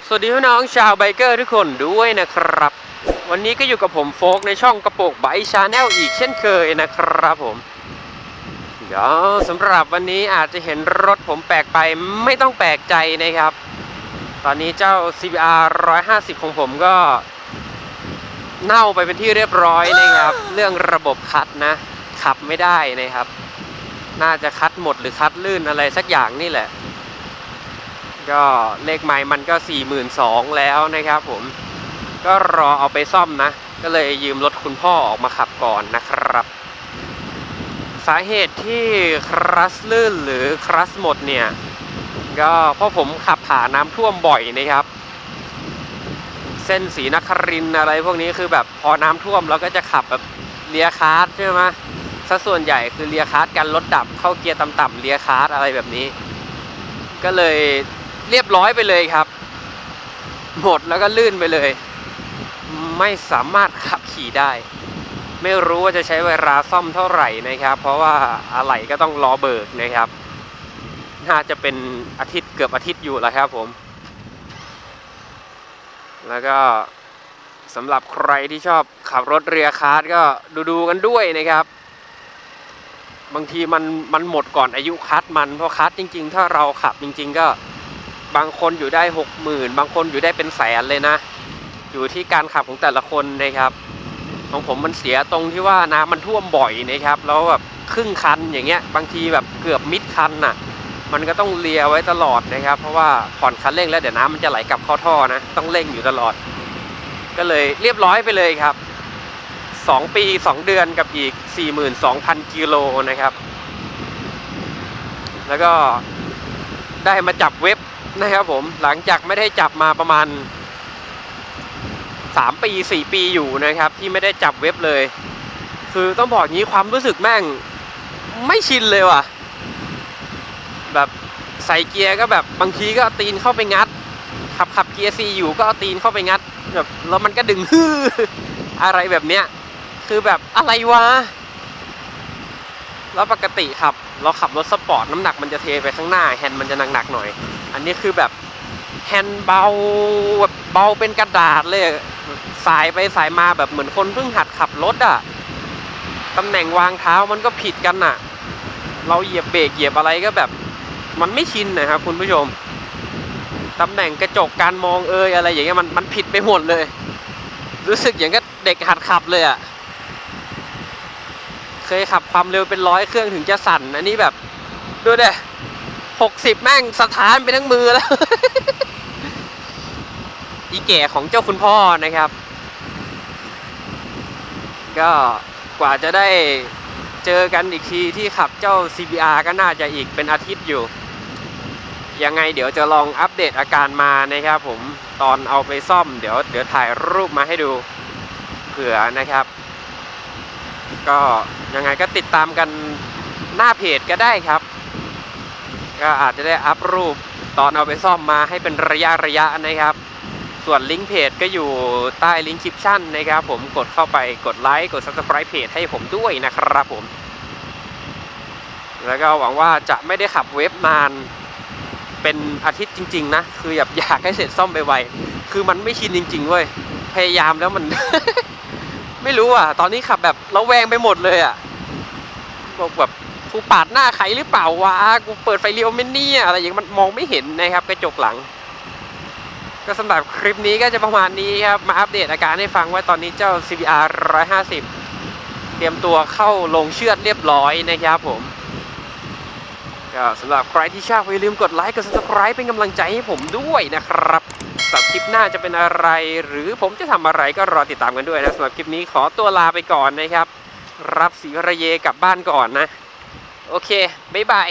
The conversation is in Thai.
บสวัสดีพี่น้องชาวไบเกอร์ทุกคนด้วยนะครับ วันนี้ก็อยู่กับผมโฟกในช่องกระโปกไบชาแนลอีกเช่นเคยนะครับผม เดี๋ยวสำหรับวันนี้อาจจะเห็นรถผมแปลกไปไม่ต้องแปลกใจนะครับ ตอนนี้เจ้า CBR 150 ของผมก็เน่าไปเป็นที่เรียบร้อยนะครับ เรื่องระบบคัดนะ ขับไม่ได้นะครับ น่าจะคัดหมดหรือคัดลื่นอะไรสักอย่างนี่แหละ ก็เลขไม้มันก็ 42,000แล้วนะครับผมก็รอเอาไปซ่อมนะ ก็เลยยืมรถคุณพ่อออกมาขับก่อนนะครับ สาเหตุที่ครัสลื่นหรือครัสหมดเนี่ย ก็เพราะผมขับผ่านน้ำท่วมบ่อยนะครับ เส้นสีนครินอะไรพวกนี้คือแบบพอน้ำท่วมเราก็จะขับแบบเลียคาร์ดใช่ไหมซะส่วนใหญ่คือเลียคาร์ดกันรถดับเข้าเกียร์ต่ำๆเลียคาร์ดอะไรแบบนี้ ก็เลย เรียบร้อยไปเลยครับ หมดแล้วก็ลื่นไปเลย ไม่สามารถขับขี่ได้ ไม่รู้ว่าจะใช้เวลาซ่อมเท่าไหร่นะครับ เพราะว่าอะไหล่ก็ต้องรอเบิกนะครับ น่าจะเป็นอาทิตย์เกือบอาทิตย์อยู่แล้วครับผม แล้วก็สำหรับใครที่ชอบขับรถเรียคาร์ดก็ดูดูๆกันด้วยนะครับ บางทีมันมันหมดก่อนอายุคัดมันเพราะคัดจริง ๆ ถ้าเราขับจริง ๆ ก็ บางคนอยู่ได้หกหมื่นบางคนอยู่ได้เป็นแสนเลยนะ อยู่ที่การขับของแต่ละคนนะครับ ของผมมันเสียตรงที่ว่าน้ำมันท่วมบ่อยนะครับ แล้วแบบครึ่งคันอย่างเงี้ย บางทีแบบเกือบมิดคันน่ะ มันก็ต้องเลียไว้ตลอดนะครับ เพราะว่าผ่อนคันเร่งแล้วเดี๋ยวน้ำมันจะไหลกลับเข้าท่อนะ ต้องเร่งอยู่ตลอด ก็เลยเรียบร้อยไปเลยครับ2ปี2เดือนกับอีก42,000กิโลนะครับ แล้วก็ได้มาจับเว็บ นะครับผมหลังจากไม่ได้จับมาประมาณ 3 ปี 4 ปีอยู่นะครับ ที่ไม่ได้จับเว็บเลย คือต้องบอกงี้ความรู้สึกแม่งไม่ชินเลยว่ะ แบบใส่เกียร์ก็แบบบางทีก็ตีนเข้าไปงัด ขับขับเกียร์ซีอยู่ก็เอาตีนเข้าไปงัดแบบแล้วมันก็ดึงฮืออะไรแบบเนี้ยคือแบบอะไรวะ แล้วปกติขับเราขับรถสปอร์ตน้ำหนักมันจะเทไปข้างหน้าแฮนด์มันจะหนักๆหน่อย อันนี้คือแบบแฮนด์เบาแบบเบาเป็นกระดาษเลยสายไปสายมาแบบเหมือนคนเพิ่งหัดขับรถอะตำแหน่งวางเท้ามันก็ผิดกันอะเราเหยียบเบรกเหยียบอะไรก็แบบ มันไม่ชินนะครับคุณผู้ชมตำแหน่งกระจกการมองเอยอะไรอย่างเงี้ยมันมันผิดไปหมดเลย รู้สึกอย่างกับเด็กหัดขับเลยอะ เคยขับความเร็วเป็นร้อยเครื่องถึงจะสั่น อันนี้แบบดูเด้หกสิบแม่งสถานไปทั้งมือแล้ว อีแก่ของเจ้าคุณพ่อนะครับ ก็กว่าจะได้เจอกันอีกทีที่ขับเจ้า CBR ก็น่าจะอีกเป็นอาทิตย์อยู่ ยังไงเดี๋ยวจะลองอัปเดตอาการมานะครับผมตอนเอาไปซ่อมเดี๋ยวเดี๋ยวถ่ายรูปมาให้ดูเผื่อนะครับ ก็ยังไงก็ติดตามกันหน้าเพจก็ได้ครับ ก็อาจจะได้อัพรูปตอนเอาไปซ่อมมาให้เป็นระยะระยะนะครับ ส่วนลิงก์เพจก็อยู่ใต้ลิงก์คลิปชั่นนะครับผมกดเข้าไปกดไลค์กด subscribe เพจให้ผมด้วยนะครับผม แล้วก็หวังว่าจะไม่ได้ขับเว็บนานเป็นอาทิตย์จริง ๆ นะ คืออยากอยากให้เสร็จซ่อมไปไวๆคือมันไม่ชินจริง ๆ เว้ย พยายามแล้วมัน ไม่รู้อะ ตอนนี้ขับแบบระแวงไปหมดเลยอะบอกแบบกูปาดหน้าใครหรือเปล่าวะกูเปิดไฟเลี้ยวไม่เนี่ย อะไรอย่างเงี้ยมันมองไม่เห็นนะครับกระจกหลัง ก็สำหรับคลิปนี้ก็จะประมาณนี้ครับ มาอัปเดตอาการให้ฟังว่าตอนนี้เจ้า CBR 150 เตรียมตัวเข้าลงเชือดเรียบร้อยนะครับผม ก็สำหรับใครที่ชอบอย่าลืมกดไลค์กด subscribe เป็นกำลังใจให้ผมด้วยนะครับสำหรับคลิปหน้าจะเป็นอะไร หรือผมจะทำอะไรก็รอติดตามกันด้วยนะสำหรับคลิปนี้ขอตัวลาไปก่อนนะครับ รับสีระเยกลับบ้านก่อนนะ โอเค บ๊ายบาย